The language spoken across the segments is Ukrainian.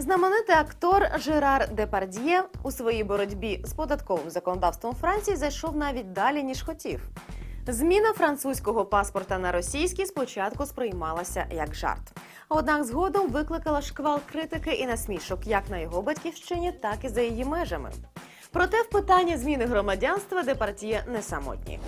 Знаменитий актор Жерар Депардьє у своїй боротьбі з податковим законодавством Франції зайшов навіть далі ніж хотів. Зміна французького паспорта на російський спочатку сприймалася як жарт. Однак згодом викликала шквал критики і насмішок як на його батьківщині, так і за її межами. Проте в питанні зміни громадянства Депардьє не самотній.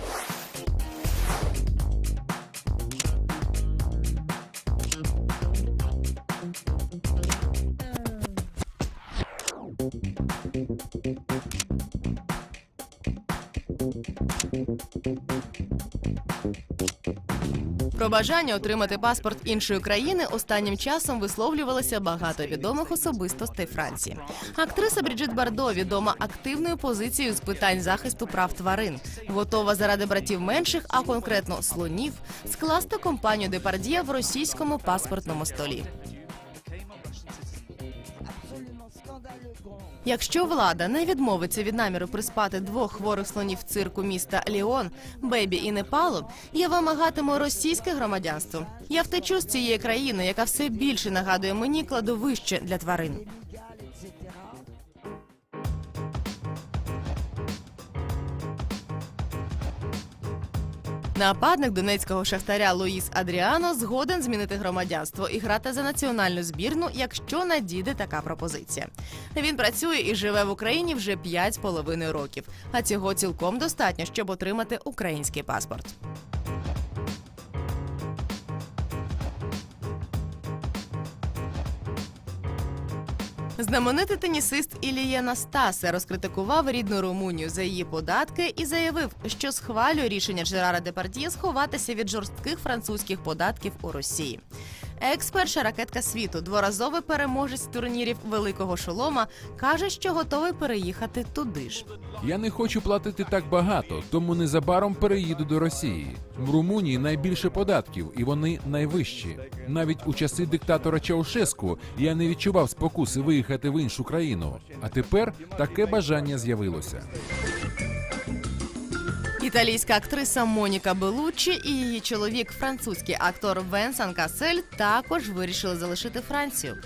Про бажання отримати паспорт іншої країни останнім часом висловлювалося багато відомих особистостей Франції. Актриса Бріджит Бардо відома активною позицією з питань захисту прав тварин, готова заради братів менших, а конкретно слонів, скласти компанію Депардія в російському паспортному столі. Якщо влада не відмовиться від наміру приспати двох хворих слонів цирку міста Ліон, Бейбі і Непалу, я вимагатиму російське громадянство. Я втечу з цієї країни, яка все більше нагадує мені кладовище для тварин. Нападник донецького шахтаря Луїс Адріано згоден змінити громадянство і грати за національну збірну, якщо надійде така пропозиція. Він працює і живе в Україні вже 5 з половиною років, а цього цілком достатньо, щоб отримати український паспорт. Знаменитий тенісист Ілія Настасе розкритикував рідну Румунію за її податки і заявив, що схвалює рішення Джерара Депардіє сховатися від жорстких французьких податків у Росії. Екс-перша ракетка світу, дворазовий переможець турнірів Великого Шолома, каже, що готовий переїхати туди ж. Я не хочу платити так багато, тому незабаром переїду до Росії. В Румунії найбільше податків, і вони найвищі. Навіть у часи диктатора Чаушеску я не відчував спокуси виїхати в іншу країну. А тепер таке бажання з'явилося. Італійська актриса Моніка Белуччі і її чоловік, французький актор Венсан Касель, також вирішили залишити Францію.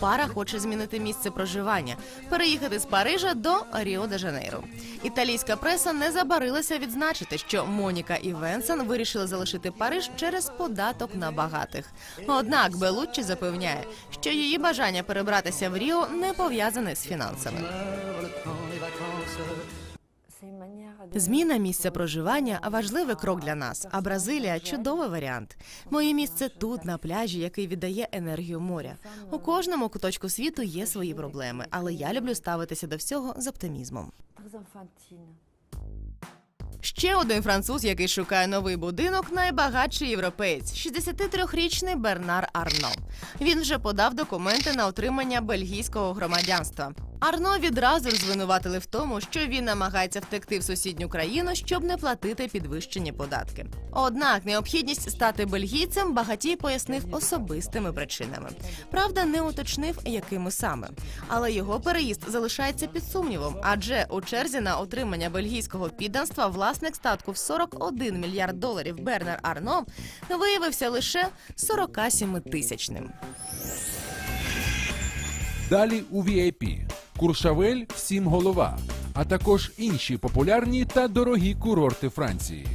Пара хоче змінити місце проживання, переїхати з Парижа до Ріо де Жанейро. Італійська преса не забарилася відзначити, що Моніка і Венсан вирішили залишити Париж через податок на багатих. Однак Белуччі запевняє, що її бажання перебратися в Ріо не пов'язане з фінансами. Зміна місця проживання важливий крок для нас. А Бразилія чудовий варіант. Моє місце тут, на пляжі, який віддає енергію моря. У кожному куточку світу є свої проблеми, але я люблю ставитися до всього з оптимізмом. Ще один француз, який шукає новий будинок, найбагатший європеєць, 63-річний Бернар Арно. Він вже подав документи на отримання бельгійського громадянства. Арно відразу звинуватили в тому, що він намагається втекти в сусідню країну, щоб не платити підвищені податки. Однак необхідність стати бельгійцем багатій пояснив особистими причинами. Правда, не уточнив, якими саме. Але його переїзд залишається під сумнівом, адже у черзі на отримання бельгійського підданства власник статку в 41 мільярд доларів Бернар Арно виявився лише 47 тисячним. Далі у VIP. Куршавель всім голова, а також інші популярні та дорогі курорти Франції.